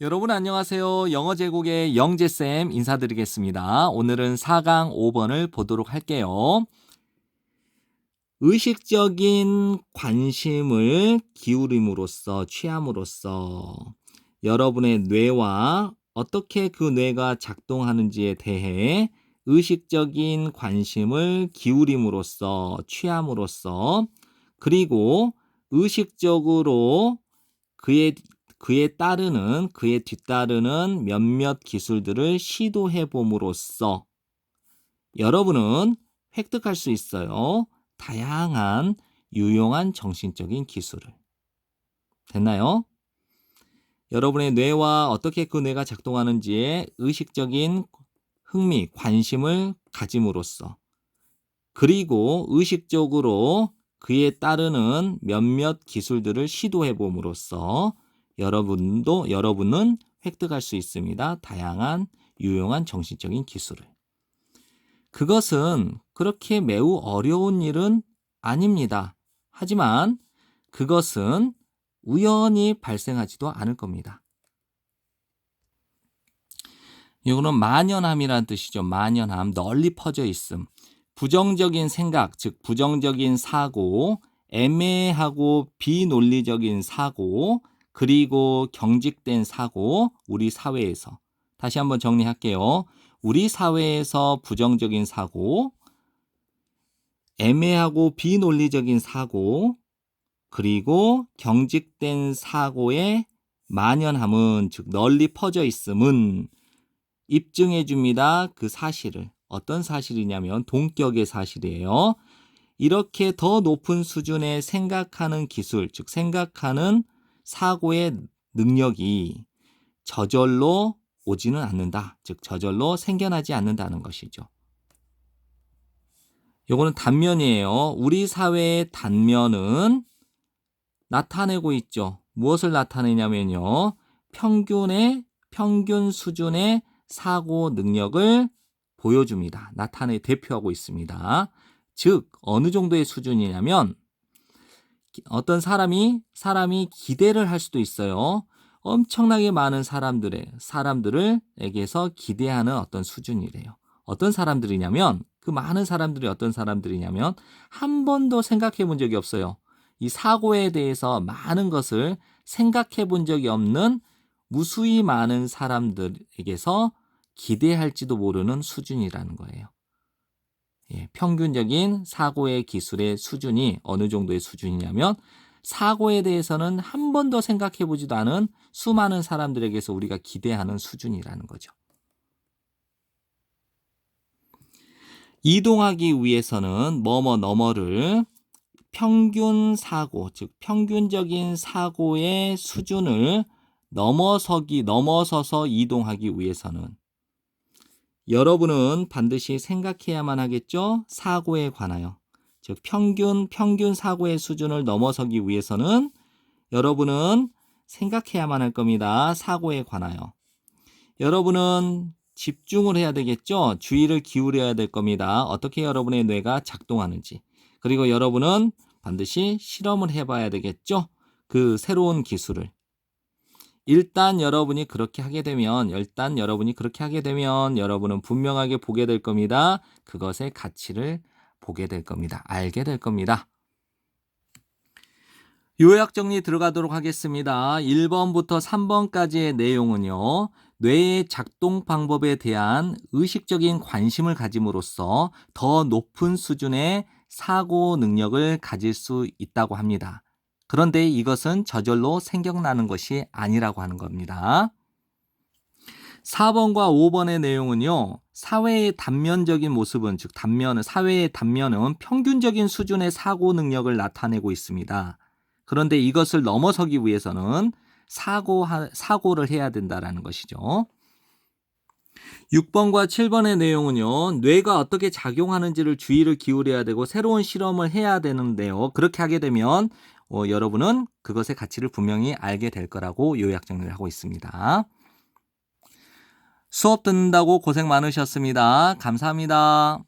여러분 안녕하세요. 영어 제국의 영재쌤 인사드리겠습니다. 오늘은 4강 5번을 보도록 할게요. 의식적인 관심을 기울임으로써 취함으로써 여러분의 뇌와 어떻게 그 뇌가 작동하는지에 대해 의식적인 관심을 기울임으로써 취함으로써 그리고 의식적으로 그의 그에 따르는 그에 뒤따르는 몇몇 기술들을 시도해 봄으로써 여러분은 획득할 수 있어요. 다양한 유용한 정신적인 기술을. 됐나요? 여러분의 뇌와 어떻게 그 뇌가 작동하는지에 의식적인 흥미, 관심을 가짐으로써 그리고 의식적으로 그에 따르는 몇몇 기술들을 시도해 봄으로써 여러분도 여러분은 획득할 수 있습니다. 다양한 유용한 정신적인 기술을. 그것은 그렇게 매우 어려운 일은 아닙니다. 하지만 그것은 우연히 발생하지도 않을 겁니다. 이거는 만연함이라는 뜻이죠. 만연함, 널리 퍼져 있음. 부정적인 생각, 즉 부정적인 사고, 애매하고 비논리적인 사고, 그리고 경직된 사고, 우리 사회에서. 다시 한번 정리할게요. 우리 사회에서 부정적인 사고, 애매하고 비논리적인 사고, 그리고 경직된 사고의 만연함은, 즉, 널리 퍼져 있음은 입증해 줍니다. 그 사실을. 어떤 사실이냐면, 동격의 사실이에요. 이렇게 더 높은 수준의 생각하는 기술, 즉, 생각하는 사고의 능력이 저절로 오지는 않는다. 즉, 저절로 생겨나지 않는다는 것이죠. 요거는 단면이에요. 우리 사회의 단면은 나타내고 있죠. 무엇을 나타내냐면요. 평균의, 평균 수준의 사고 능력을 보여줍니다. 나타내 대표하고 있습니다. 즉, 어느 정도의 수준이냐면, 어떤 사람이 사람이 기대를 할 수도 있어요. 엄청나게 많은 사람들의 사람들을에게서 기대하는 어떤 수준이래요. 어떤 사람들이냐면 그 많은 사람들이 어떤 사람들이냐면 한 번도 생각해 본 적이 없어요. 이 사고에 대해서 많은 것을 생각해 본 적이 없는 무수히 많은 사람들에게서 기대할지도 모르는 수준이라는 거예요. 예, 평균적인 사고의 기술의 수준이 어느 정도의 수준이냐면 사고에 대해서는 한 번도 생각해 보지도 않은 수많은 사람들에게서 우리가 기대하는 수준이라는 거죠. 이동하기 위해서는 뭐뭐 너머를 평균 사고, 즉 평균적인 사고의 수준을 넘어서기 넘어서서 이동하기 위해서는 여러분은 반드시 생각해야만 하겠죠? 사고에 관하여. 즉, 평균, 평균 사고의 수준을 넘어서기 위해서는 여러분은 생각해야만 할 겁니다. 사고에 관하여. 여러분은 집중을 해야 되겠죠? 주의를 기울여야 될 겁니다. 어떻게 여러분의 뇌가 작동하는지. 그리고 여러분은 반드시 실험을 해봐야 되겠죠? 그 새로운 기술을. 일단 여러분이 그렇게 하게 되면, 일단 여러분이 그렇게 하게 되면 여러분은 분명하게 보게 될 겁니다. 그것의 가치를 보게 될 겁니다. 알게 될 겁니다. 요약 정리 들어가도록 하겠습니다. 1번부터 3번까지의 내용은요. 뇌의 작동 방법에 대한 의식적인 관심을 가짐으로써 더 높은 수준의 사고 능력을 가질 수 있다고 합니다. 그런데 이것은 저절로 생겨나는 것이 아니라고 하는 겁니다. 4번과 5번의 내용은요, 사회의 단면적인 모습은, 즉, 단면은, 사회의 단면은 평균적인 수준의 사고 능력을 나타내고 있습니다. 그런데 이것을 넘어서기 위해서는 사고, 사고를 해야 된다라는 것이죠. 6번과 7번의 내용은요, 뇌가 어떻게 작용하는지를 주의를 기울여야 되고 새로운 실험을 해야 되는데요. 그렇게 하게 되면 어, 여러분은 그것의 가치를 분명히 알게 될 거라고 요약 정리를 하고 있습니다. 수업 듣는다고 고생 많으셨습니다. 감사합니다.